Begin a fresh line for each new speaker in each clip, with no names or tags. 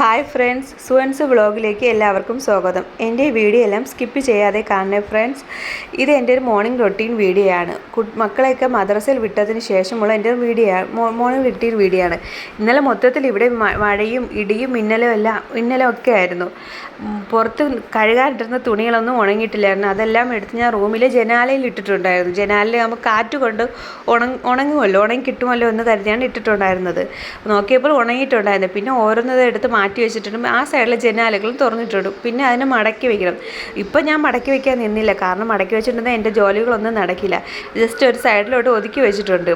Hi friends സുവൻസ് വ്ളോഗിലേക്ക് എല്ലാവർക്കും സ്വാഗതം. എന്റെ വീഡിയോ എല്ലാം സ്കിപ്പ് ചെയ്യാതെ കാണണേ ഫ്രണ്ട്സ്. ഇത് എന്റെ ഒരു മോർണിംഗ് റൊട്ടീൻ വീഡിയോ ആണ്. മക്കളെയൊക്കെ മദ്രസയിൽ വിട്ടതിന് ശേഷമുള്ള എന്റെ വീഡിയോ മോർണിംഗ് റൊട്ടീൻ വീഡിയോ ആണ്. ഇന്നലെ മൊത്തത്തിൽ ഇവിടെ മഴയും ഇടിയും മിന്നലും എല്ലാം മിന്നലൊക്കെ ആയിരുന്നു. പുറത്ത് കഴുകാനിട്ടിരുന്ന തുണികളൊന്നും ഉണങ്ങിയിട്ടില്ലായിരുന്നു. അതെല്ലാം എടുത്ത് ഞാൻ റൂമിലെ ജനാലയിൽ ഇട്ടിട്ടുണ്ടായിരുന്നു. ജനാലയിൽ നമുക്ക് കാറ്റ് കൊണ്ട് ഉണങ്ങ ഉണങ്ങുമല്ലോ? ഉണങ്ങി കിട്ടുമല്ലോ എന്ന് കരുതിയാണ് ഇട്ടിട്ടുണ്ടായിരുന്നത്. നോക്കിയപ്പോൾ ഉണങ്ങിയിട്ടുണ്ടായിരുന്നു. പിന്നെ ഓരോന്നത് എടുത്ത് മാറ്റി വെച്ചിട്ടുണ്ട് ആ സൈഡിലെ ജനാലകളും തുറന്നിട്ടിടും. പിന്നെ അതിനെ മടക്കി വെക്കണം. ഇപ്പം ഞാൻ മടക്കി വെക്കാൻ നിന്നില്ല. കാരണം മടക്കി വെച്ചിട്ടുണ്ടെങ്കിൽ എന്റെ ജോലികളൊന്നും നടക്കില്ല. ജസ്റ്റ് ഒരു സൈഡിലോട്ട് ഒതുക്കി വെച്ചിട്ടുണ്ട്.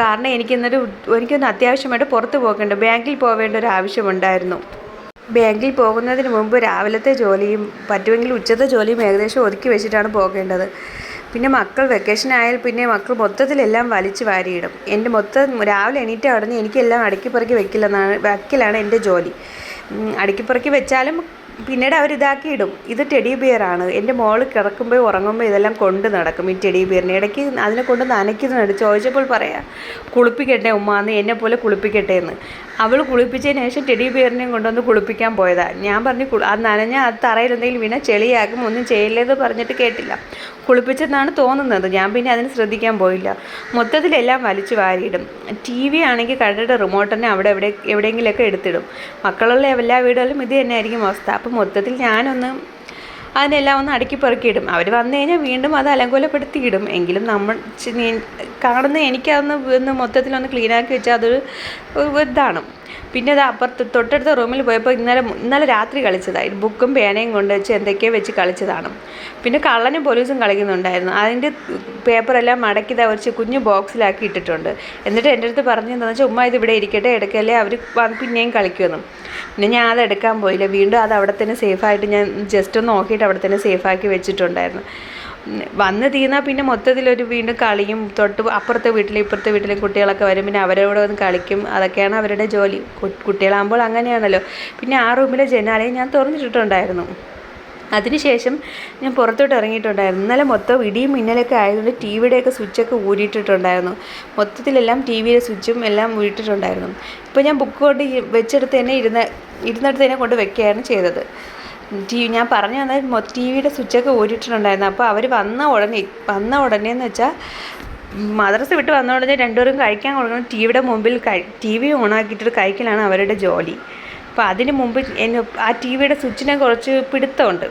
കാരണം എനിക്കിന്നൊരു എനിക്കൊന്ന് അത്യാവശ്യമായിട്ട് പുറത്ത് പോകേണ്ട ബാങ്കിൽ പോവേണ്ട ഒരു ആവശ്യമുണ്ടായിരുന്നു. ബാങ്കിൽ പോകുന്നതിന് മുമ്പ് രാവിലത്തെ ജോലിയും പറ്റുമെങ്കിൽ ഉച്ചത്തെ ജോലിയും ഏകദേശം ഒതുക്കി വെച്ചിട്ടാണ് പോകേണ്ടത്. പിന്നെ മക്കൾ വെക്കേഷൻ ആയാൽ പിന്നെ മക്കൾ മൊത്തത്തിലെല്ലാം വലിച്ചു വാരിയിടും. എന്റെ മൊത്തം രാവിലെ എണീറ്റ് അടഞ്ഞ് എനിക്കെല്ലാം അടുക്കി പെറുക്കി വെക്കില്ലെന്നാണ് വെക്കലാണ് എന്റെ ജോലി. ഉം, അടുക്കി പെറുക്കി വെച്ചാലും പിന്നീട് അവരിതാക്കി ഇടും ഇത് ടെഡി ബിയറാണ് എന്റെ മോൾ കിടക്കുമ്പോൾ ഉറങ്ങുമ്പോൾ ഇതെല്ലാം കൊണ്ട് നടക്കും ഈ ടെഡി ബിയറിനെ ഇടയ്ക്ക് അതിനെ കൊണ്ട് നനയ്ക്കുന്നുണ്ട്. ചോദിച്ചപ്പോൾ പറയാം കുളിപ്പിക്കട്ടെ ഉമ്മാന്ന് എന്നെ പോലെ കുളിപ്പിക്കട്ടെ എന്ന്. അവൾ കുളിപ്പിച്ചതിന് ശേഷം ടെഡി ബിയറിനെയും കൊണ്ടുവന്ന് കുളിപ്പിക്കാൻ പോയതാണ് ഞാൻ പറഞ്ഞു "കുളി- അത് നനഞ്ഞാൽ അത് തറയിൽ എന്തെങ്കിലും വീണാൽ ചെളിയാക്കും ഒന്നും ചെയ്യില്ലെന്ന് പറഞ്ഞിട്ട് കേട്ടില്ല. കുളിപ്പിച്ചെന്നാണ് തോന്നുന്നത്. ഞാൻ പിന്നെ അതിന് ശ്രദ്ധിക്കാൻ പോയില്ല. മൊത്തത്തിലെല്ലാം വലിച്ചു വാരിയിടും. ടി വി ആണെങ്കിൽ കണ്ടിട്ട് റിമോട്ടിനെ അവിടെ എവിടെ എവിടെയെങ്കിലുമൊക്കെ എടുത്തിടും. മക്കളുള്ള എല്ലാ വീടുകളിലും ഇത് തന്നെയായിരിക്കും അവസ്ഥ. അപ്പോൾ മൊത്തത്തിൽ ഞാനൊന്ന് അതിനെല്ലാം ഒന്ന് അടുക്കി പെറുക്കിയിടും. അവർ വന്നു കഴിഞ്ഞാൽ വീണ്ടും അത് അലങ്കോലപ്പെടുത്തിയിടും. എങ്കിലും നമ്മൾ കാണുന്ന എനിക്കതൊന്ന് ഒന്ന് മൊത്തത്തിലൊന്ന് ക്ലീനാക്കി വെച്ചാൽ അതൊരു ഇതാണ്. പിന്നെ അത് അപ്പുറത്ത് തൊട്ടടുത്ത റൂമിൽ പോയപ്പോൾ ഇന്നലെ ഇന്നലെ രാത്രി കളിച്ചതായിരുന്നു. ബുക്കും പേനയും കൊണ്ട് വെച്ച് എന്തൊക്കെയോ വെച്ച് കളിച്ചതാണ്. പിന്നെ കള്ളനും പോലീസും കളിക്കുന്നുണ്ടായിരുന്നു. അതിന്റെ പേപ്പറെല്ലാം മടക്കി തവരിച്ച് കുഞ്ഞു ബോക്സിലാക്കി ഇട്ടിട്ടുണ്ട്. എന്നിട്ട് എന്റെ അടുത്ത് പറഞ്ഞു എന്താണെന്ന് വെച്ചാൽ ഉമ്മ ഇത് ഇവിടെ ഇരിക്കട്ടെ എടുക്കല്ലേ അവർ പിന്നെയും കളിക്കുമെന്ന്. പിന്നെ ഞാൻ അത് എടുക്കാൻ പോയില്ല. വീണ്ടും അത് അവിടെ തന്നെ സേഫായിട്ട് ഞാൻ ജസ്റ്റ് ഒന്ന് നോക്കിയിട്ട് അവിടെ തന്നെ സേഫാക്കി വെച്ചിട്ടുണ്ടായിരുന്നു. വന്ന് തീർന്നാൽ പിന്നെ മൊത്തത്തിലൊരു വീണ്ടും കളിയും തൊട്ട് അപ്പുറത്തെ വീട്ടിലെ ഇപ്പുറത്തെ വീട്ടിലെ കുട്ടികളൊക്കെ വരും. പിന്നെ അവരോട് വന്ന് കളിക്കും. അതൊക്കെയാണ് അവരുടെ ജോലി. കുട്ടികളാകുമ്പോൾ അങ്ങനെയാണല്ലോ. പിന്നെ ആ റൂമിലെ ജനാലയം ഞാൻ തുറന്നിട്ടിട്ടുണ്ടായിരുന്നു. അതിനുശേഷം ഞാൻ പുറത്തോട്ട് ഇറങ്ങിയിട്ടുണ്ടായിരുന്നു. ഇന്നലെ മൊത്തം ഇടിയും മിന്നലൊക്കെ ആയതുകൊണ്ട് ടി വിയുടെയൊക്കെ സ്വിച്ചൊക്കെ ഊരിയിട്ടിട്ടുണ്ടായിരുന്നു. മൊത്തത്തിലെല്ലാം ടി വിയുടെ സ്വിച്ചും എല്ലാം ഊരിയിട്ടിട്ടുണ്ടായിരുന്നു. ഇപ്പോൾ ഞാൻ ബുക്ക് കൊണ്ട് വെച്ചെടുത്ത് തന്നെ ഇരുന്ന ഇരുന്നിടത്ത് തന്നെ കൊണ്ട് വെക്കുകയാണ് ചെയ്തത്. ടി വി ഞാൻ പറഞ്ഞു തന്നത് മൊ ടി വിയുടെ സ്വിച്ചൊക്കെ ഓടിയിട്ടുണ്ടായിരുന്നു അപ്പോൾ അവർ വന്ന ഉടനെ വന്ന ഉടനെ എന്ന് വെച്ചാൽ മദ്രസ വിട്ട് വന്ന ഉടനെ രണ്ടുപേരും കഴിക്കാൻ കൊടുക്കണം. ടി വിയുടെ മുമ്പിൽ ടി വി ഓണാക്കിയിട്ടൊരു കഴിക്കലാണ് അവരുടെ ജോലി. അപ്പോൾ അതിന് മുമ്പ് ആ ടി വിയുടെ സ്വിച്ചിനെ കുറച്ച് പിടുത്തമുണ്ട്.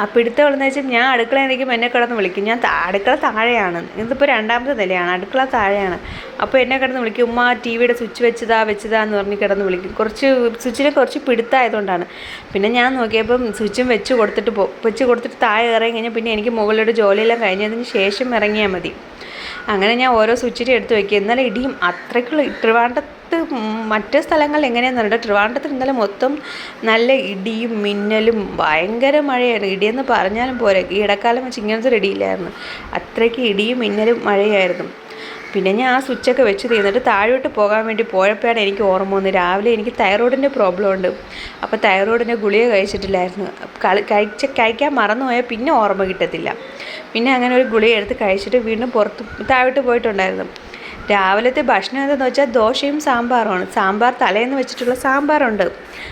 ആ പിടുത്തം ഉള്ളതെന്ന് വെച്ചാൽ ഞാൻ അടുക്കള നിൽക്കുമ്പോൾ എന്നെ കിടന്ന് വിളിക്കും. ഞാൻ അടുക്കള താഴെയാണ്. ഇതിപ്പോൾ രണ്ടാമത്തെ നിലയാണ്. അടുക്കള താഴെയാണ്. അപ്പോൾ എന്നെ കിടന്ന് വിളിക്കും. ഉമ്മ ടി വിയുടെ സ്വിച്ച് വെച്ചതാ വെച്ചതാ എന്ന് പറഞ്ഞ് കിടന്ന് വിളിക്കും. കുറച്ച് സ്വിച്ചിന് കുറച്ച് പിടുത്തമായതുകൊണ്ടാണ് പിന്നെ ഞാൻ നോക്കിയപ്പം സ്വിച്ചും വെച്ച് കൊടുത്തിട്ട് പോ വെച്ച് കൊടുത്തിട്ട് താഴെ ഇറങ്ങി കഴിഞ്ഞാൽ പിന്നെ എനിക്ക് മുകളിലോട്ട് ജോലിയെല്ലാം കഴിഞ്ഞതിന് ശേഷം ഇറങ്ങിയാൽ മതി. അങ്ങനെ ഞാൻ ഓരോ സ്വിച്ചിട്ട് എടുത്ത് വയ്ക്കുക ഇന്നലെ ഇടിയും അത്രയ്ക്കുള്ള ട്രിവാൻഡ്രത്ത് മറ്റ് സ്ഥലങ്ങളിൽ പറഞ്ഞാൽ ട്രിവാണ്ടത്തിൽ ഇന്നലെ മൊത്തം നല്ല ഇടിയും മിന്നലും ഭയങ്കര മഴയായിരുന്നു. ഇടിയെന്ന് പറഞ്ഞാലും പോരെ ഈ ഇടക്കാലം വെച്ച് ഇങ്ങനത്തെ ഒരു ഇടിയില്ലായിരുന്നു. അത്രയ്ക്ക് ഇടിയും മിന്നലും മഴയായിരുന്നു. പിന്നെ ഞാൻ ആ സ്വിച്ചൊക്കെ വെച്ച് തീർന്നിട്ട് താഴോട്ട് പോകാൻ വേണ്ടി പോയപ്പോഴാണ് എനിക്ക് ഓർമ്മ വന്നത്. രാവിലെ എനിക്ക് തൈറോയിഡിന്റെ പ്രോബ്ലം ഉണ്ട്. അപ്പോൾ തൈറോയിഡിന്റെ ഗുളിക കഴിച്ചിട്ടില്ലായിരുന്നു. കഴിച്ച കഴിക്കാൻ മറന്നുപോയാൽ പിന്നെ ഓർമ്മ കിട്ടത്തില്ല. പിന്നെ അങ്ങനെ ഒരു ഗുളിക എടുത്ത് കഴിച്ചിട്ട് വീണ്ടും പുറത്ത് താഴോട്ട് പോയിട്ടുണ്ടായിരുന്നു. രാവിലത്തെ ഭക്ഷണം എന്താണെന്ന് വെച്ചാൽ ദോശയും സാമ്പാറുമാണ്. സാമ്പാർ തലേന്ന് വെച്ചിട്ടുള്ള സാമ്പാറുണ്ട്.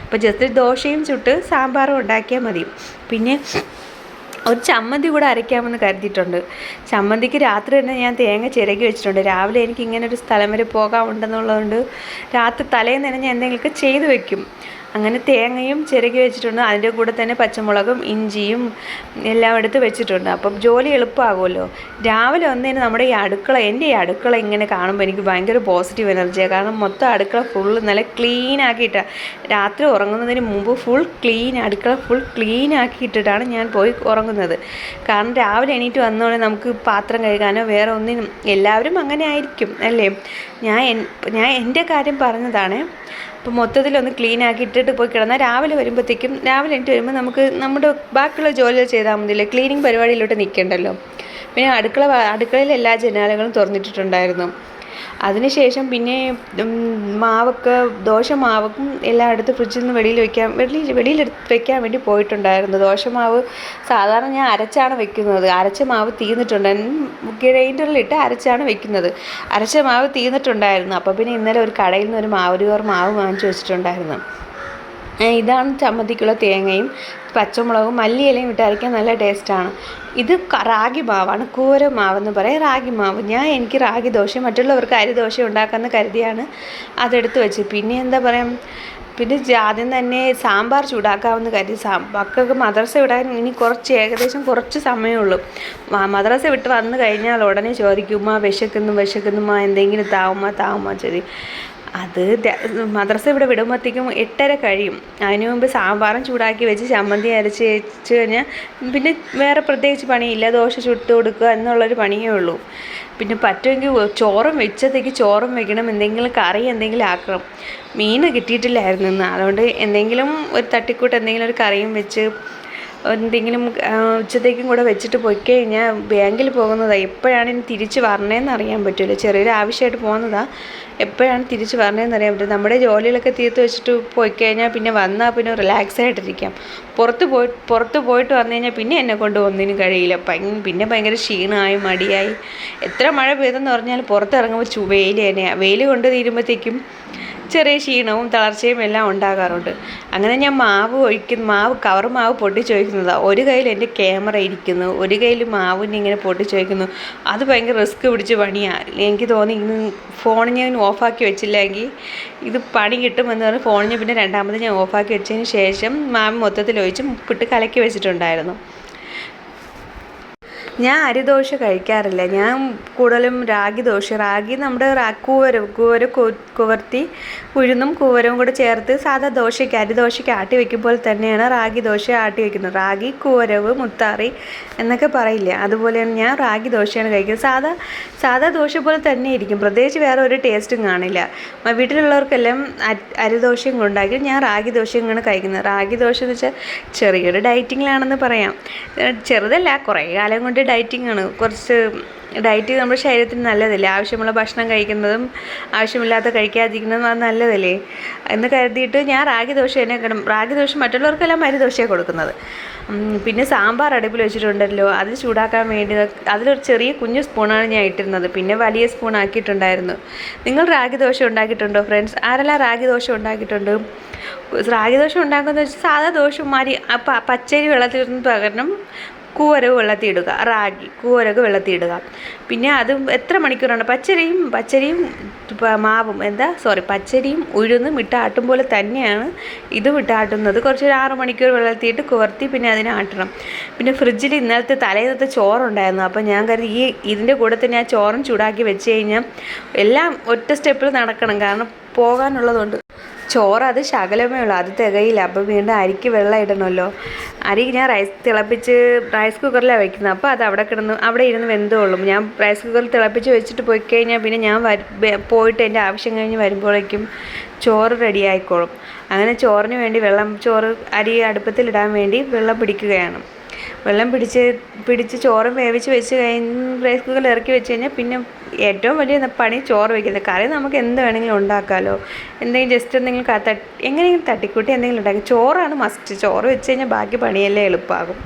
അപ്പോൾ ജസ്റ്റ് ദോശയും ചുട്ട് സാമ്പാറും ഉണ്ടാക്കിയാൽ മതി. പിന്നെ ഒരു ചമ്മന്തി കൂടെ അരയ്ക്കാമെന്ന് കരുതിയിട്ടുണ്ട്. ചമ്മന്തിക്ക് രാത്രി തന്നെ ഞാൻ തേങ്ങ ചിരകി വെച്ചിട്ടുണ്ട്. രാവിലെ എനിക്ക് ഇങ്ങനെ ഒരു സ്ഥലം വരെ പോകാനുണ്ടെന്നുള്ളതുകൊണ്ട് രാത്രി തലേന്ന് തന്നെ ഞാൻ എന്തെങ്കിലുമൊക്കെ ചെയ്തു വെക്കും. അങ്ങനെ തേങ്ങയും ചിരകി വെച്ചിട്ടുണ്ട്. അതിന്റെ കൂടെ തന്നെ പച്ചമുളകും ഇഞ്ചിയും എല്ലാം എടുത്ത് വെച്ചിട്ടുണ്ട്. അപ്പം ജോലി എളുപ്പമാകുമല്ലോ. രാവിലെ വന്നതിന് നമ്മുടെ ഈ അടുക്കള എന്റെ ഈ അടുക്കള ഇങ്ങനെ കാണുമ്പോൾ എനിക്ക് ഭയങ്കര പോസിറ്റീവ് എനർജിയാണ് കാരണം മൊത്തം അടുക്കള ഫുള്ള് നല്ല ക്ലീൻ ആക്കിയിട്ടാണ് രാത്രി ഉറങ്ങുന്നതിന് മുമ്പ് ഫുൾ ക്ലീൻ അടുക്കള ഫുൾ ക്ലീൻ ആക്കിയിട്ടിട്ടാണ് ഞാൻ പോയി ഉറങ്ങുന്നത്. കാരണം രാവിലെ എണീറ്റ് വന്നോടെ നമുക്ക് പാത്രം കഴുകാനോ വേറെ ഒന്നിനും എല്ലാവരും അങ്ങനെ ആയിരിക്കും അല്ലേ? ഞാൻ ഞാൻ എന്റെ കാര്യം പറഞ്ഞതാണ്. അപ്പോൾ മൊത്തത്തിലൊന്ന് ക്ലീൻ ആക്കി ഇട്ടിട്ട് പോയി കിടന്നാൽ രാവിലെ വരുമ്പോഴത്തേക്കും രാവിലെ എണീറ്റ് വരുമ്പോൾ നമുക്ക് നമ്മുടെ ബാക്കിയുള്ള ജോലികൾ ചെയ്താൽ മതിയല്ലേ? ക്ലീനിങ് പരിപാടിയിലോട്ട് നിൽക്കണ്ടല്ലോ പിന്നെ അടുക്കള അടുക്കളയിലെ എല്ലാ ജനാലകളും തുറന്നിട്ടിട്ടുണ്ടായിരുന്നു. അതിനുശേഷം പിന്നെ മാവൊക്കെ ദോശ മാവും എല്ലാം എടുത്ത് ഫ്രിഡ്ജിൽ നിന്ന് വെളിയിൽ വെക്കാൻ വെളിയിൽ വെളിയിലെടുത്ത് വെക്കാൻ വേണ്ടി പോയിട്ടുണ്ടായിരുന്നു. ദോശമാവ് സാധാരണ ഞാൻ അരച്ചാണ് വെക്കുന്നത്. അരച്ച മാവ് തീർന്നിട്ടുണ്ടായിരുന്നു ഗ്രൈൻഡറിലിട്ട് അരച്ചാണ് വെക്കുന്നത്. അരച്ച മാവ് തീർന്നിട്ടുണ്ടായിരുന്നു അപ്പോൾ പിന്നെ ഇന്നലെ ഒരു കടയിൽ നിന്ന് ഒരു മാവ് ഒരു മാവ് വാങ്ങിച്ചു വെച്ചിട്ടുണ്ടായിരുന്നു. ഇതാണ് ചമ്മന്തിക്കുള്ള തേങ്ങയും പച്ചമുളകും മല്ലിയിലയും ഇട്ട് അരയ്ക്കാൻ നല്ല ടേസ്റ്റാണ്. ഇത് റാഗി മാവാണ്. കൂര മാവെന്ന് പറയും. റാഗി മാവ്. ഞാൻ എനിക്ക് റാഗി ദോശ മറ്റുള്ളവർക്ക് അരി ദോശ ഉണ്ടാക്കാമെന്ന് കരുതിയാണ് അതെടുത്ത് വെച്ച് പിന്നെ എന്താ പറയുക പിന്നെ ആദ്യം തന്നെ സാമ്പാർ ചൂടാക്കാമെന്ന് കരുതി. സാ മക്കൾക്ക് മദ്രസ വിടാൻ ഇനി കുറച്ച് ഏകദേശം കുറച്ച് സമയമുള്ളൂ മദ്രസ വിട്ട് വന്നു കഴിഞ്ഞാൽ ഉടനെ ചോദിക്കും ഉമ്മ വിശക്കുന്നു വിശക്കുന്നുമ്മ എന്തെങ്കിലും താവുമ്മ താവുമ്മ ചോദി അത് മദ്രസ ഇവിടെ വിടുമ്പോഴത്തേക്കും എട്ടര കഴിയും. അതിനു മുമ്പ് സാമ്പാറും ചൂടാക്കി വെച്ച് ചമ്മന്തി അരച്ച് വെച്ച് കഴിഞ്ഞാൽ പിന്നെ വേറെ പ്രത്യേകിച്ച് പണിയില്ല. ദോശ ചുട്ട് കൊടുക്കുക എന്നുള്ളൊരു പണിയേ ഉള്ളൂ. പിന്നെ പറ്റുമെങ്കിൽ ചോറും വെച്ചത്തേക്ക് ചോറും വെക്കണം. എന്തെങ്കിലും കറി എന്തെങ്കിലും ആക്കണം. മീൻ കിട്ടിയിട്ടില്ലായിരുന്നു ഇന്ന്. അതുകൊണ്ട് എന്തെങ്കിലും ഒരു തട്ടിക്കൂട്ട് എന്തെങ്കിലും ഒരു കറിയും വെച്ച് എന്തെങ്കിലും ഉച്ചത്തേക്കും കൂടെ വെച്ചിട്ട് പോയി കഴിഞ്ഞാൽ ബാങ്കിൽ പോകുന്നതാണ് എപ്പോഴാണ് ഇനി തിരിച്ച് വരണേന്ന് അറിയാൻ പറ്റില്ല ചെറിയൊരു ആവശ്യമായിട്ട് പോകുന്നതാണ് എപ്പോഴാണ് തിരിച്ച് വരണതെന്ന് അറിയാൻ പറ്റും നമ്മുടെ ജോലികളൊക്കെ തീർത്ത് വെച്ചിട്ട് പോയി കഴിഞ്ഞാൽ പിന്നെ വന്നാൽ പിന്നെ റിലാക്സ് ആയിട്ടിരിക്കാം. പുറത്ത് പോയി പുറത്ത് പോയിട്ട് വന്നു കഴിഞ്ഞാൽ പിന്നെ എന്നെ കൊണ്ട് ഒന്നിനും കഴിയില്ല. പിന്നെ ഭയങ്കര ക്ഷീണമായി മടിയായി. എത്ര മഴ പെയ്തെന്ന് പറഞ്ഞാൽ പുറത്തിറങ്ങുമ്പോൾ ചു വെയിൽ തന്നെയാണ് വെയിൽ കൊണ്ട് തീരുമ്പോഴത്തേക്കും ചെറിയ ക്ഷീണവും തളർച്ചയും എല്ലാം ഉണ്ടാകാറുണ്ട്. അങ്ങനെ ഞാൻ മാവ് ഒഴിക്കുന്ന മാവ് കവർ മാവ് പൊട്ടിച്ചൊഴിക്കുന്നതാണ് ഒരു കയ്യിൽ എന്റെ ക്യാമറ ഇരിക്കുന്നു ഒരു കയ്യിൽ മാവിനെ ഇങ്ങനെ പൊട്ടിച്ചൊഴിക്കുന്നു. അത് ഭയങ്കര റിസ്ക് പിടിച്ച പണിയാണ് എനിക്ക് തോന്നി ഇന്ന് ഫോൺ ഞാൻ ഓഫാക്കി വെച്ചില്ലെങ്കിൽ ഇത് പണി കിട്ടുമെന്ന് പറഞ്ഞ് ഫോൺ ഞാൻ പിന്നെ രണ്ടാമത് ഞാൻ ഓഫാക്കി വെച്ചതിന് ശേഷം മാവ് മൊത്തത്തിൽ ഒഴിച്ച് ഉപ്പിട്ട് കലക്കി വെച്ചിട്ടുണ്ടായിരുന്നു. ഞാൻ അരിദോശ കഴിക്കാറില്ല. ഞാൻ കൂടുതലും രാഗി ദോശ. റാഗി നമ്മുടെ കൂവര കൂവരം കുവർത്തി ഉഴുന്നും കൂവരവും കൂടെ ചേർത്ത് സാധാ ദോശയ്ക്ക് അരിദോശയ്ക്ക് ആട്ടി വെക്കുമ്പോൾ തന്നെയാണ് റാഗി ദോശ ആട്ടി വെക്കുന്നത്. റാഗി കൂവരവ് മുത്താറി എന്നൊക്കെ പറയില്ല? അതുപോലെയാണ് ഞാൻ റാഗി ദോശയാണ് കഴിക്കുന്നത്. സാധാ സാധാ ദോശ പോലെ തന്നെ ഇരിക്കും. പ്രത്യേകിച്ച് വേറെ ഒരു ടേസ്റ്റും കാണില്ല. വീട്ടിലുള്ളവർക്കെല്ലാം അരി- അരിദോശയും ഉണ്ടാക്കി ഞാൻ റാഗി ദോശയും കൂടെ കഴിക്കുന്നത്. റാഗി ദോശ എന്ന് വെച്ചാൽ ചെറിയൊരു ഡയറ്റിങ്ങിലാണെന്ന് പറയാം. ചെറുതല്ല. കുറേ കാലം കൊണ്ട് ഡയറ്റിംഗ് ആണ്. കുറച്ച് ഡയറ്റ് നമ്മുടെ ശരീരത്തിന് നല്ലതല്ലേ? ആവശ്യമുള്ള ഭക്ഷണം കഴിക്കുന്നതും ആവശ്യമില്ലാത്ത കഴിക്കാതിരിക്കുന്നതും അത് നല്ലതല്ലേ? എന്ന് കരുതിയിട്ട് ഞാൻ റാഗി ദോശ തന്നെ റാഗി ദോശ മറ്റുള്ളവർക്കെല്ലാം അരി ദോശയാണ് കൊടുക്കുന്നത്. പിന്നെ സാമ്പാർ അടുപ്പിൽ വെച്ചിട്ടുണ്ടല്ലോ. അത് ചൂടാക്കാൻ വേണ്ടി അതിലൊരു ചെറിയ കുഞ്ഞു സ്പൂണാണ് ഞാൻ ഇട്ടിരുന്നത്. പിന്നെ വലിയ സ്പൂൺ ആക്കിയിട്ടുണ്ടായിരുന്നു. നിങ്ങൾ റാഗി ദോശ ഉണ്ടാക്കിയിട്ടുണ്ടോ ഫ്രണ്ട്സ്? ആരെല്ലാം റാഗി ദോശ ഉണ്ടാക്കിയിട്ടുണ്ട്? റാഗി ദോശ ഉണ്ടാക്കുന്നത് വെച്ചാൽ സാധാ ദോശമാരി അപ്പം പച്ചരി വെള്ളത്തിൽ പകരം കൂവരവ് വെള്ളത്തിൽ ഇടുക റാഗി കൂവരവ് വെള്ളത്തിൽ ഇടുക പിന്നെ അത് എത്ര മണിക്കൂറാണ്? പച്ചരിയും പച്ചരിയും മാവും എന്താ? സോറി പച്ചരിയും ഉഴുന്നും ഇട്ടാട്ടും പോലെ തന്നെയാണ് ഇതും ഇട്ടാട്ടുന്നത് കുറച്ച് ഒരു ആറ് മണിക്കൂർ വെള്ളത്തിയിട്ട് കുവർത്തി പിന്നെ അതിനെ ആട്ടണം. പിന്നെ ഫ്രിഡ്ജിൽ ഇന്നലത്തെ തലേന്നത്തെ ചോറുണ്ടായിരുന്നു. അപ്പോൾ ഞാൻ കരുതി ഈ ഇതിന്റെ കൂടെ തന്നെ ആ ചോറും ചൂടാക്കി വെച്ച് കഴിഞ്ഞാൽ എല്ലാം ഒറ്റ സ്റ്റെപ്പിൽ നടക്കണം. കാരണം പോകാനുള്ളതുകൊണ്ട് ചോറ് അത് ശകലമേ ഉള്ളൂ. അത് തികയില്ല. അപ്പോൾ വീണ്ടും അരിക്ക് വെള്ളം ഇടണമല്ലോ. അരി ഞാൻ റൈസ് തിളപ്പിച്ച് റൈസ് കുക്കറിലാണ് വയ്ക്കുന്നത് അപ്പോൾ അത് അവിടെ കിടന്ന് അവിടെ ഇരുന്ന് വെന്തോളും ഞാൻ റൈസ് കുക്കറിൽ തിളപ്പിച്ച് വെച്ചിട്ട് പോയി കഴിഞ്ഞാൽ പിന്നെ ഞാൻ പോയിട്ട് എന്റെ ആവശ്യം കഴിഞ്ഞ് വരുമ്പോഴേക്കും ചോറ് റെഡി ആയിക്കോളും. അങ്ങനെ ചോറിന് വേണ്ടി വെള്ളം ചോറ് അരി അടുപ്പത്തിലിടാൻ വേണ്ടി വെള്ളം പിടിക്കുകയാണ്. വെള്ളം പിടിച്ച് പിടിച്ച് ചോറും വേവിച്ച് വെച്ച് കഴിഞ്ഞ് റൈസ് കുക്കറിൽ ഇറക്കി വെച്ച് കഴിഞ്ഞാൽ പിന്നെ ഏറ്റവും വലിയ പണി ചോറ് വയ്ക്കുന്നത് കറി നമുക്ക് എന്ത് വേണമെങ്കിലും ഉണ്ടാക്കാമല്ലോ എന്തെങ്കിലും ജസ്റ്റ് എന്തെങ്കിലും തട്ടി എങ്ങനെയെങ്കിലും തട്ടിക്കൂട്ടി എന്തെങ്കിലും ഉണ്ടാക്കി. ചോറാണ് മസ്റ്റ് ചോറ് വെച്ച് കഴിഞ്ഞാൽ ബാക്കി പണിയെല്ലാം എളുപ്പമാകും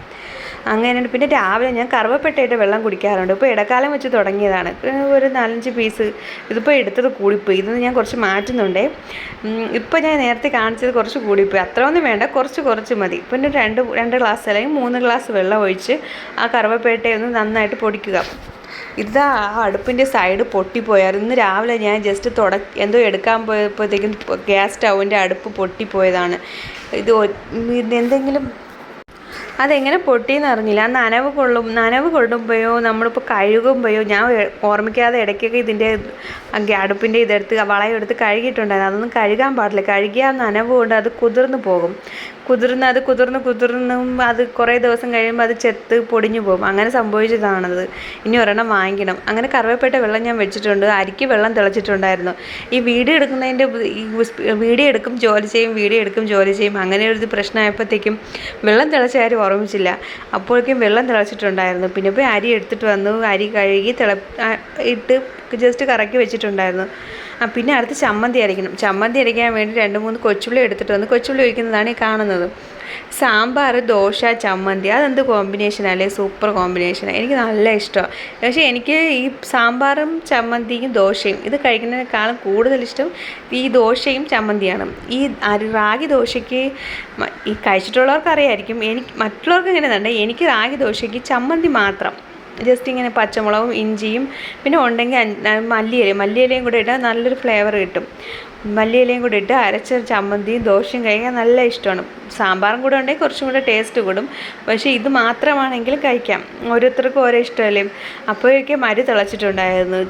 അങ്ങനെ പിന്നെ രാവിലെ ഞാൻ കറുവപ്പെട്ടയിട്ട് വെള്ളം കുടിക്കാറുണ്ട്. ഇപ്പോൾ ഇടക്കാലം വെച്ച് തുടങ്ങിയതാണ്. ഒരു നാലഞ്ച് പീസ് ഇതിപ്പോൾ എടുത്തത് കൂടിപ്പോയി. ഇത് ഞാൻ കുറച്ച് മാറ്റുന്നുണ്ടേ. ഇപ്പോൾ ഞാൻ നേരത്തെ കാണിച്ചത് കുറച്ച് കൂടിപ്പോയി. അത്രയൊന്നും വേണ്ട. കുറച്ച് കുറച്ച് മതി. പിന്നെ രണ്ട് രണ്ട് ഗ്ലാസ് അല്ലെങ്കിൽ മൂന്ന് ഗ്ലാസ് വെള്ളം ഒഴിച്ച് ആ കറുവപ്പേട്ടയൊന്ന് നന്നായിട്ട് പൊടിക്കുക. ഇതാ ആ അടുപ്പിന്റെ സൈഡ് പൊട്ടിപ്പോയായിരുന്നു. ഇന്ന് രാവിലെ ഞാൻ ജസ്റ്റ് തുട എന്തോ എടുക്കാൻ പോയപ്പോഴത്തേക്കും ഗ്യാസ് സ്റ്റൗവിന്റെ അടുപ്പ് പൊട്ടിപ്പോയതാണ്. ഇത് എന്തെങ്കിലും അതെങ്ങനെ പൊട്ടിയെന്ന് അറിഞ്ഞില്ല. നനവ് കൊള്ളും നനവ് കൊള്ളുമ്പോഴോ നമ്മളിപ്പോൾ കഴുകുമ്പോഴോ ഞാൻ ഓർമ്മിക്കാതെ ഇടയ്ക്കൊക്കെ ഇതിന്റെ അടുപ്പിന്റെ ഇതെടുത്ത് വളയെടുത്ത് കഴുകിയിട്ടുണ്ടായിരുന്നു. അതൊന്നും കഴുകാൻ പാടില്ല. കഴുകിയ നനവ് കൊണ്ട് അത് കുതിർന്നു പോകും. കുതിർന്ന് അത് കുതിർന്ന് കുതിർന്ന് അത് കുറേ ദിവസം കഴിയുമ്പോൾ അത് ചെത്ത് പൊടിഞ്ഞു പോകും. അങ്ങനെ സംഭവിച്ചതാണത്. ഇനി ഒരെണ്ണം വാങ്ങിക്കണം. അങ്ങനെ കറുവപ്പെട്ട വെള്ളം ഞാൻ വെച്ചിട്ടുണ്ട്. അരിക്ക് വെള്ളം തിളച്ചിട്ടുണ്ടായിരുന്നു. ഈ വീഡിയോ എടുക്കുന്നതിന്റെ വീഡിയോ എടുക്കും ജോലി ചെയ്യും വീഡിയോ എടുക്കും ജോലി ചെയ്യും. അങ്ങനെ ഒരു പ്രശ്നമായപ്പോഴത്തേക്കും വെള്ളം തിളച്ച കാര്യം ഓർമ്മിച്ചില്ല. അപ്പോഴേക്കും വെള്ളം തിളച്ചിട്ടുണ്ടായിരുന്നു. പിന്നെ പോയി അരി എടുത്തിട്ട് വന്നു. അരി കഴുകി തിള ഇട്ട് ജസ്റ്റ് കറക്കി വെച്ചിട്ടുണ്ടായിരുന്നു. പിന്നെ അടുത്ത് ചമ്മന്തി അരയ്ക്കണം. ചമ്മന്തി അരയ്ക്കാൻ വേണ്ടി രണ്ട് മൂന്ന് കൊച്ചുള്ളി എടുത്തിട്ട് വന്ന് കൊച്ചുള്ളി ഒഴിക്കുന്നതാണ് ഈ കാണുന്നത്. സാമ്പാർ ദോശ ചമ്മന്തി അതെന്ത് കോമ്പിനേഷനല്ലേ സൂപ്പർ കോമ്പിനേഷനാണ് എനിക്ക് നല്ല ഇഷ്ടമാണ് പക്ഷേ എനിക്ക് ഈ സാമ്പാറും ചമ്മന്തിയും ദോശയും ഇത് കഴിക്കുന്നതിനേക്കാളും കൂടുതൽ ഇഷ്ടം ഈ ദോശയും ചമ്മന്തിയാണ്. ഈ റാഗി ദോശയ്ക്ക് ഈ കഴിച്ചിട്ടുള്ളവർക്ക് അറിയായിരിക്കും എനിക്ക് മറ്റുള്ളവർക്ക് എങ്ങനെയാണെന്നുണ്ട് എനിക്ക് റാഗി ദോശയ്ക്ക് ചമ്മന്തി മാത്രം. ജസ്റ്റ് ഇങ്ങനെ പച്ചമുളകും ഇഞ്ചിയും പിന്നെ ഉണ്ടെങ്കിൽ മല്ലിയിലയും മല്ലിയില മല്ലിയിലയും കൂടെ ഇട്ടാൽ നല്ലൊരു ഫ്ലേവർ കിട്ടും. മല്ലിയിലയും കൂടി ഇട്ട് അരച്ച ചമ്മന്തിയും ദോശയും കഴിക്കാൻ നല്ല ഇഷ്ടമാണ്. സാമ്പാറും കൂടെ ഉണ്ടെങ്കിൽ കുറച്ചും കൂടെ ടേസ്റ്റ് കൂടും. പക്ഷേ ഇത് മാത്രമാണെങ്കിലും കഴിക്കാം. ഓരോരുത്തർക്കും ഓരോ ഇഷ്ടമല്ലേ? അപ്പോഴൊക്കെ മരി തിളച്ചിട്ടുണ്ടായിരുന്നു.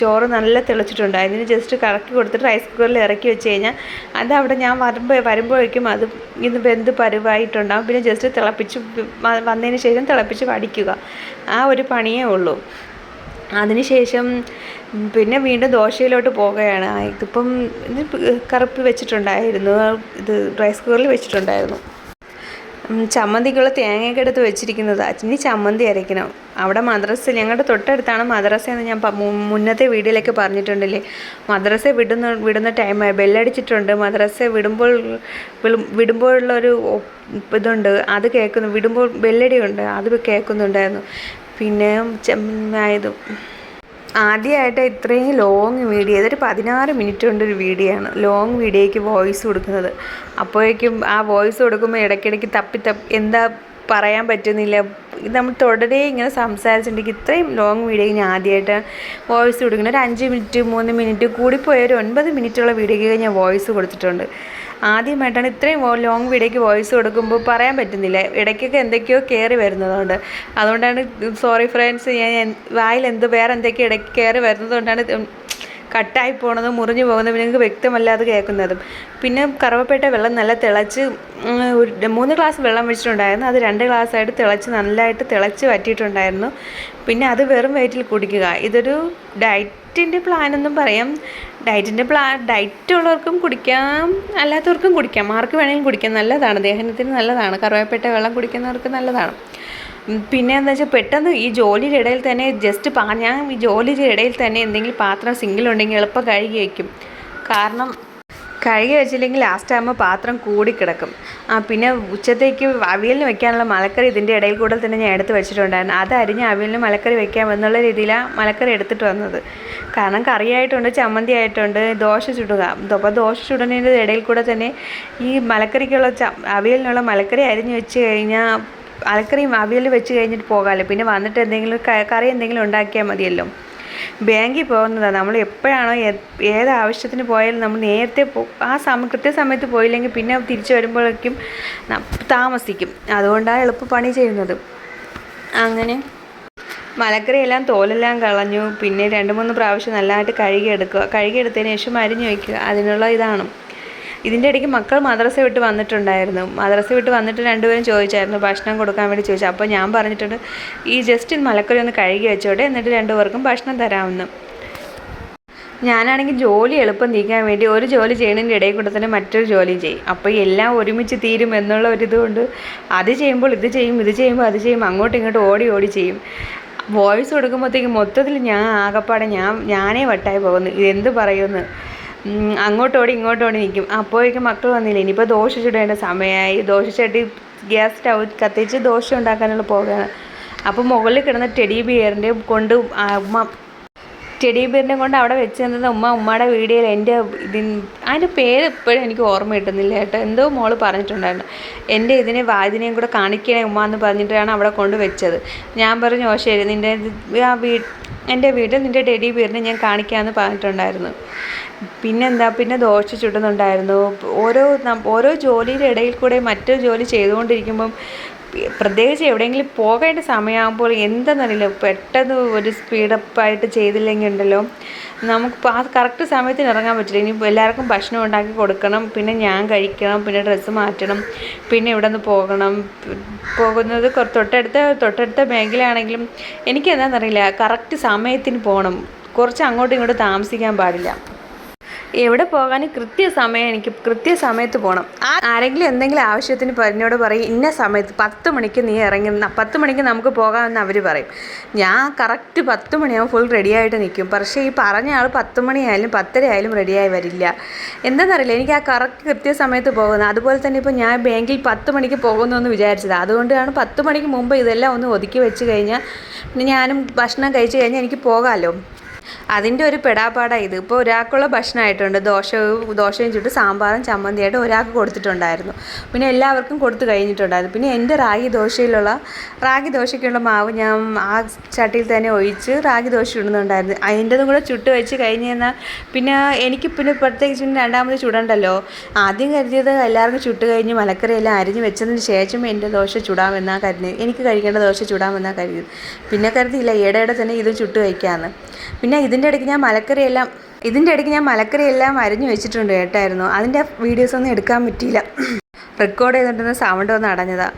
ചോറ് നല്ല തിളച്ചിട്ടുണ്ടായിരുന്നു. ഇതിന് ജസ്റ്റ് കറക്കി കൊടുത്തിട്ട് റൈസ് കുക്കറിൽ ഇറക്കി വെച്ച് കഴിഞ്ഞാൽ അത് അവിടെ ഞാൻ വരുമ്പോൾ വരുമ്പോഴേക്കും അത് ഇത് വെന്ത് പരുവായിട്ടുണ്ടാകും പിന്നെ ജസ്റ്റ് തിളപ്പിച്ച് വന്നതിന് ശേഷം തിളപ്പിച്ച് വടിക്കുക. ആ ഒരു പണിയേ ഉള്ളൂ. അതിനുശേഷം പിന്നെ വീണ്ടും ദോശയിലോട്ട് പോവുകയാണ്. ഇതിപ്പം ഇത് കറുപ്പ് വെച്ചിട്ടുണ്ടായിരുന്നു. ഇത് റൈസ് കുക്കറിൽ വെച്ചിട്ടുണ്ടായിരുന്നു. ചമ്മന്തിക്കുള്ള തേങ്ങയൊക്കെ എടുത്ത് വെച്ചിരിക്കുന്നത്. ഇനി ചമ്മന്തി അരയ്ക്കണം. അവിടെ മദ്രസ ഞങ്ങളുടെ തൊട്ടടുത്താണ് മദ്രസ എന്ന് ഞാൻ മുന്നത്തെ വീഡിയോയിലൊക്കെ പറഞ്ഞിട്ടുണ്ടല്ലേ? മദ്രസ വിടുന്ന വിടുന്ന ടൈമായി ബെല്ലടിച്ചിട്ടുണ്ട്. മദ്രസ വിടുമ്പോൾ വിടുമ്പോഴുള്ളൊരു ഇതുണ്ട്. അത് കേൾക്കുന്നു. വിടുമ്പോൾ ബെല്ലടിയുണ്ട്. അത് കേൾക്കുന്നുണ്ടായിരുന്നു. പിന്നെ ചെ- ഇത് ആദ്യമായിട്ട് ഇത്രയും ലോങ് വീഡിയോ ഇതൊരു പതിനാറ് മിനിറ്റ് കൊണ്ടൊരു വീഡിയോ ആണ്. ലോങ് വീഡിയോയ്ക്ക് വോയിസ് കൊടുക്കുന്നത്. അപ്പോഴേക്കും ആ വോയിസ് കൊടുക്കുമ്പോൾ ഇടയ്ക്കിടയ്ക്ക് തപ്പി തപ്പി എന്താ പറയാൻ പറ്റുന്നില്ല. ഇത് നമ്മൾ തുടരെ ഇങ്ങനെ സംസാരിച്ചിട്ടുണ്ടെങ്കിൽ ഇത്രയും ലോങ് വീഡിയോ ഞാൻ ആദ്യമായിട്ട് വോയിസ് കൊടുക്കുന്നത്. ഒരു അഞ്ച് മിനിറ്റ് മൂന്ന് മിനിറ്റ് കൂടിപ്പോയ ഒരു ഒൻപത് മിനിറ്റുള്ള വീഡിയോയ്ക്ക് ഞാൻ വോയിസ് കൊടുത്തിട്ടുണ്ട്. ആദ്യമായിട്ടാണ് ഇത്രയും ലോങ് വീഡിയോക്ക് വോയിസ് കൊടുക്കുമ്പോൾ പറയാൻ പറ്റുന്നില്ല. ഇടയ്ക്കൊക്കെ എന്തൊക്കെയോ കയറി വരുന്നതുകൊണ്ട്. അതുകൊണ്ടാണ് സോറി ഫ്രണ്ട്സ് ഞാൻ വായിൽ എന്ത് വേറെ എന്തൊക്കെയോ ഇടയ്ക്ക് കയറി വരുന്നതുകൊണ്ടാണ് കട്ടായി പോണതും മുറിഞ്ഞു പോകുന്നതും നിങ്ങൾക്ക് വ്യക്തമല്ലാതെ കേൾക്കുന്നതും. പിന്നെ കറുവപ്പേട്ട വെള്ളം നല്ല തിളച്ച് ഒരു മൂന്ന് ഗ്ലാസ് വെള്ളം വെച്ചിട്ടുണ്ടായിരുന്നു. അത് രണ്ട് ഗ്ലാസ് ആയിട്ട് തിളച്ച് നല്ലതായിട്ട് തിളച്ച് വറ്റിയിട്ടുണ്ടായിരുന്നു. പിന്നെ അത് വെറും വയറ്റിൽ കുടിക്കുക. ഇതൊരു ഡയറ്റിന്റെ പ്ലാനൊന്നും പറയാം. ഡയറ്റിന്റെ പ്ലാ ഡയറ്റ് ഉള്ളവർക്കും കുടിക്കാം അല്ലാത്തവർക്കും കുടിക്കാം. ആർക്ക് വേണമെങ്കിലും കുടിക്കാം. നല്ലതാണ്. ദേഹത്തിന് നല്ലതാണ്. കറുവപ്പേട്ട വെള്ളം കുടിക്കുന്നവർക്ക് നല്ലതാണ്. പിന്നെ എന്താ വെച്ചാൽ പെട്ടെന്ന് ഈ ജോലിയുടെ ഇടയിൽ തന്നെ ജസ്റ്റ് പാ ഞാൻ ഈ ജോലിയുടെ ഇടയിൽ തന്നെ എന്തെങ്കിലും പാത്രം സിങ്കിലുണ്ടെങ്കിൽ എളുപ്പം കഴുകി വയ്ക്കും കാരണം കഴുകി വെച്ചില്ലെങ്കിൽ ലാസ്റ്റ് ആകുമ്പോൾ പാത്രം കൂടി കിടക്കും ആ പിന്നെ ഉച്ചത്തേക്ക് അവിയലിന് വെക്കാനുള്ള മലക്കറി ഇതിന്റെ ഇടയിൽ കൂടെ തന്നെ ഞാൻ എടുത്ത് വെച്ചിട്ടുണ്ടായിരുന്നു. അത് അരിഞ്ഞ് അവിയലിന് മലക്കറി വെക്കാം എന്നുള്ള രീതിയിലാണ് മലക്കറി എടുത്തിട്ട് വന്നത്. കാരണം കറിയായിട്ടുണ്ട് ചമ്മന്തി ആയിട്ടുണ്ട് ദോശ ചുടുക. അപ്പോൾ ദോശ ചുടുന്നതിന്റെ ഇടയിൽ കൂടെ തന്നെ ഈ മലക്കറിക്കുള്ള ച അവിയലിനുള്ള മലക്കറി അരിഞ്ഞ് വെച്ച് കഴിഞ്ഞാൽ മലക്കറിയും അവിയൽ വെച്ച് കഴിഞ്ഞിട്ട് പോകാമല്ലോ പിന്നെ വന്നിട്ട് എന്തെങ്കിലും കറി എന്തെങ്കിലും ഉണ്ടാക്കിയാൽ മതിയല്ലോ. ബാങ്കിൽ പോകുന്നതാണ് നമ്മൾ എപ്പോഴാണോ ഏത് ആവശ്യത്തിന് പോയാലും നമ്മൾ നേരത്തെ ആ സമയം കൃത്യസമയത്ത് പോയില്ലെങ്കിൽ പിന്നെ തിരിച്ചു വരുമ്പോഴേക്കും താമസിക്കും. അതുകൊണ്ടാണ് എളുപ്പ പണി ചെയ്യുന്നത്. അങ്ങനെ മലക്കറിയെല്ലാം തോലെല്ലാം കളഞ്ഞു. പിന്നെ രണ്ട് മൂന്ന് പ്രാവശ്യം നല്ലതായിട്ട് കഴുകിയെടുക്കുക. കഴുകിയെടുത്തതിന് ശേഷം അരിഞ്ഞു വയ്ക്കുക. അതിനുള്ള ഇതാണ്. ഇതിന്റെ ഇടയ്ക്ക് മക്കൾ മദ്രസ വിട്ട് വന്നിട്ടുണ്ടായിരുന്നു. മദ്രസ വിട്ട് വന്നിട്ട് രണ്ടുപേരും ചോദിച്ചായിരുന്നു ഭക്ഷണം കൊടുക്കാൻ വേണ്ടി ചോദിച്ചു. അപ്പോൾ ഞാൻ പറഞ്ഞിട്ടുണ്ട് ഈ ജസ്റ്റ് മലക്കറി ഒന്ന് കഴുകി വെച്ചോട്ടെ എന്നിട്ട് രണ്ടുപേർക്കും ഭക്ഷണം തരാമെന്ന്. ഞാനാണെങ്കിൽ ജോലി എളുപ്പം നീക്കാൻ വേണ്ടി ഒരു ജോലി ചെയ്യുന്നതിന്റെ ഇടയിൽ കൂടെ തന്നെ മറ്റൊരു ജോലിയും ചെയ്യും. അപ്പോൾ എല്ലാം ഒരുമിച്ച് തീരും എന്നുള്ള ഒരിതുകൊണ്ട് അത് ചെയ്യുമ്പോൾ ഇത് ചെയ്യും ഇത് ചെയ്യുമ്പോൾ അത് ചെയ്യും അങ്ങോട്ടും ഇങ്ങോട്ടും ഓടി ഓടി ചെയ്യും. വോയിസ് കൊടുക്കുമ്പോഴത്തേക്കും മൊത്തത്തിൽ ഞാൻ ആകപ്പാടെ ഞാൻ ഞാനേ വട്ടായി പോകുന്നു. ഇതെന്ത് പറയുമെന്ന് ഉം, അങ്ങോട്ടോടി ഇങ്ങോട്ടോടി നിൽക്കും അപ്പോഴേക്കും മക്കൾ വന്നില്ല? ഇനിയിപ്പോൾ ദോശ ചുടേണ്ട സമയമായി ദോശ ചട്ടി ഗ്യാസ് സ്റ്റൗ കത്തിച്ച് ദോശ ഉണ്ടാക്കാനുള്ള പോവുകയാണ് അപ്പോൾ മുകളിൽ കിടന്ന ടെഡി ബിയറിന്റെ കൊണ്ട് ഉമ്മ ടെഡി ബിയറിനെ കൊണ്ട് അവിടെ വെച്ച് തന്നത് ഉമ്മ ഉമ്മയുടെ വീഡിയോയിൽ എന്റെ ഇതിൻ അതിന്റെ പേര് ഇപ്പോഴും എനിക്ക് ഓർമ്മ കിട്ടുന്നില്ല കേട്ടോ. എന്തോ മോൾ പറഞ്ഞിട്ടുണ്ടായിരുന്നു. എന്റെ ഇതിനെ വാതിനെയും കൂടെ കാണിക്കണേ ഉമ്മ എന്ന് പറഞ്ഞിട്ടാണ് അവിടെ കൊണ്ട് വെച്ചത്. ഞാൻ പറഞ്ഞു ഓ ശരി. നിന്റെ ആ വീ എന്റെ വീട്ടിൽ നിന്റെ ടെഡി ബിയറിനെ ഞാൻ കാണിക്കാമെന്ന് പറഞ്ഞിട്ടുണ്ടായിരുന്നു. പിന്നെന്താ? പിന്നെ ദോശ ചുടുന്നുണ്ടായിരുന്നു. ഓരോ ഓരോ ജോലിയുടെ ഇടയിൽ കൂടെ മറ്റൊരു ജോലി ചെയ്തുകൊണ്ടിരിക്കുമ്പം പ്രത്യേകിച്ച് എവിടെയെങ്കിലും പോകേണ്ട സമയമാകുമ്പോൾ എന്താണെന്നറിയില്ല പെട്ടെന്ന് ഒരു സ്പീഡപ്പായിട്ട് ചെയ്തില്ലെങ്കിൽ ഉണ്ടല്ലോ. നമുക്ക് ആ കറക്റ്റ് സമയത്തിന് ഇറങ്ങാൻ പറ്റില്ല. ഇനി എല്ലാവർക്കും ഭക്ഷണം ഉണ്ടാക്കി കൊടുക്കണം. പിന്നെ ഞാൻ കഴിക്കണം. പിന്നെ ഡ്രസ്സ് മാറ്റണം. പിന്നെ ഇവിടെ നിന്ന് പോകണം. പോകുന്നത് തൊട്ടടുത്ത തൊട്ടടുത്ത മേഖലയാണെങ്കിലും എനിക്ക് എന്താണെന്നറിയില്ല കറക്റ്റ് സമയത്തിന് പോകണം. കുറച്ച് അങ്ങോട്ടും ഇങ്ങോട്ടും താമസിക്കാൻ പാടില്ല. എവിടെ പോകാനും കൃത്യസമയം എനിക്ക് കൃത്യസമയത്ത് പോകണം ആ ആരെങ്കിലും എന്തെങ്കിലും ആവശ്യത്തിന് പറഞ്ഞോട് പറയും ഇന്ന സമയത്ത് പത്ത് മണിക്ക് നീ ഇറങ്ങി പത്ത് മണിക്ക് നമുക്ക് പോകാമെന്ന് അവർ പറയും. ഞാൻ കറക്റ്റ് പത്ത് മണിയാകുമ്പോൾ ഫുൾ റെഡിയായിട്ട് നിൽക്കും. പക്ഷേ ഈ പറഞ്ഞ ആൾ പത്ത് മണിയായാലും പത്തര ആയാലും റെഡിയായി വരില്ല. എന്താണെന്നറിയില്ല എനിക്ക് ആ കറക്റ്റ് കൃത്യസമയത്ത് പോകുന്നത്. അതുപോലെ തന്നെ ഇപ്പോൾ ഞാൻ ബാങ്കിൽ പത്ത് മണിക്ക് പോകുന്നു വിചാരിച്ചത്. അതുകൊണ്ടാണ് പത്ത് മണിക്ക് മുമ്പ് ഇതെല്ലാം ഒന്ന് ഒതുക്കി വെച്ച് കഴിഞ്ഞാൽ ഞാനും ഭക്ഷണം കഴിച്ച് കഴിഞ്ഞാൽ എനിക്ക് പോകാമല്ലോ അതിന്റെ ഒരു പെടാപ്പാടാണ് ഇത്. ഇപ്പോൾ ഒരാൾക്കുള്ള ഭക്ഷണമായിട്ടുണ്ട്. ദോശയും ദോശയും ചുട്ട് സാമ്പാറും ചമ്മന്തിയായിട്ട് ഒരാൾക്ക് കൊടുത്തിട്ടുണ്ടായിരുന്നു. പിന്നെ എല്ലാവർക്കും കൊടുത്തു കഴിഞ്ഞിട്ടുണ്ടായിരുന്നു. പിന്നെ എന്റെ റാഗി ദോശയിലുള്ള റാഗി ദോശയ്ക്കുള്ള മാവ് ഞാൻ ആ ചട്ടിയിൽ തന്നെ ഒഴിച്ച് റാഗി ദോശ ഇടുന്നുണ്ടായിരുന്നു അതിന്റെതും കൂടെ ചുട്ട് വെച്ച് കഴിഞ്ഞ് കഴിഞ്ഞാൽ പിന്നെ എനിക്ക് പിന്നെ പ്രത്യേകിച്ച് രണ്ടാമത് ചുടണ്ടല്ലോ. ആദ്യം കരുതിയത് എല്ലാവർക്കും ചുട്ട് കഴിഞ്ഞ് മലക്കറിയെല്ലാം അരിഞ്ഞ് വെച്ചതിന് ശേഷം എന്റെ ദോശ ചുടാമെന്നാണ് കരുതി. എനിക്ക് കഴിക്കേണ്ട ദോശ ചുടാമെന്നാണ് കരുതി. പിന്നെ കരുതിയില്ല ഇടയിടെ തന്നെ ഇത് ചുട്ട് വയ്ക്കാമെന്ന് പിന്നെ ഇതിന്റെ ഇടയ്ക്ക് ഞാൻ മലക്കറിയെല്ലാം ഇതിന്റെ ഇടയ്ക്ക് ഞാൻ മലക്കറിയെല്ലാം അരിഞ്ഞു വെച്ചിട്ടുണ്ട് കേട്ടായിരുന്നു. അതിന്റെ വീഡിയോസ് ഒന്നും എടുക്കാൻ പറ്റിയില്ല. റെക്കോർഡ് ചെയ്തിട്ടുണ്ടെന്ന് സൗണ്ട് ഒന്ന് അടഞ്ഞതാണ്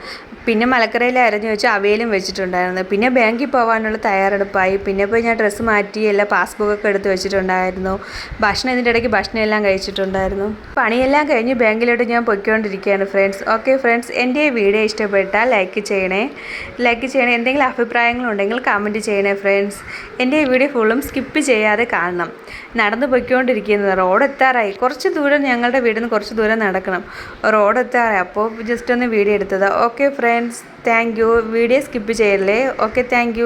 പിന്നെ മലക്കരയിൽ അരഞ്ഞു വെച്ച് അവയിലും വെച്ചിട്ടുണ്ടായിരുന്നു. പിന്നെ ബാങ്കിൽ പോകാനുള്ള തയ്യാറെടുപ്പായി. പിന്നെ പോയി ഞാൻ ഡ്രസ്സ് മാറ്റി എല്ലാ പാസ്ബുക്കൊക്കെ എടുത്ത് വെച്ചിട്ടുണ്ടായിരുന്നു. ഭക്ഷണം ഇതിന്റെ ഇടയ്ക്ക് ഭക്ഷണം എല്ലാം കഴിച്ചിട്ടുണ്ടായിരുന്നു. പണിയെല്ലാം കഴിഞ്ഞ് ബാങ്കിലോട്ട് ഞാൻ പൊയ്ക്കൊണ്ടിരിക്കുകയാണ് ഫ്രണ്ട്സ്. ഓക്കെ ഫ്രണ്ട്സ് എന്റെ വീഡിയോ ഇഷ്ടപ്പെട്ടാൽ ലൈക്ക് ചെയ്യണേ. ലൈക്ക് ചെയ്യണേ. എന്തെങ്കിലും അഭിപ്രായങ്ങളുണ്ടെങ്കിൽ കമന്റ് ചെയ്യണേ ഫ്രണ്ട്സ്. എന്റെ വീഡിയോ ഫുള്ളും സ്കിപ്പ് ചെയ്യാതെ കാണണം. നടന്നു പോയിക്കൊണ്ടിരിക്കുന്നത്. റോഡ് എത്താറായി. കുറച്ച് ദൂരം ഞങ്ങളുടെ വീടിൽ നിന്ന് കുറച്ച് ദൂരം നടക്കണം. റോഡ് എത്താറായി. അപ്പോൾ ജസ്റ്റ് ഒന്ന് വീഡിയോ എടുത്തത്. Okay friends thank you video skip ചെയ്യല്ലേ? Okay thank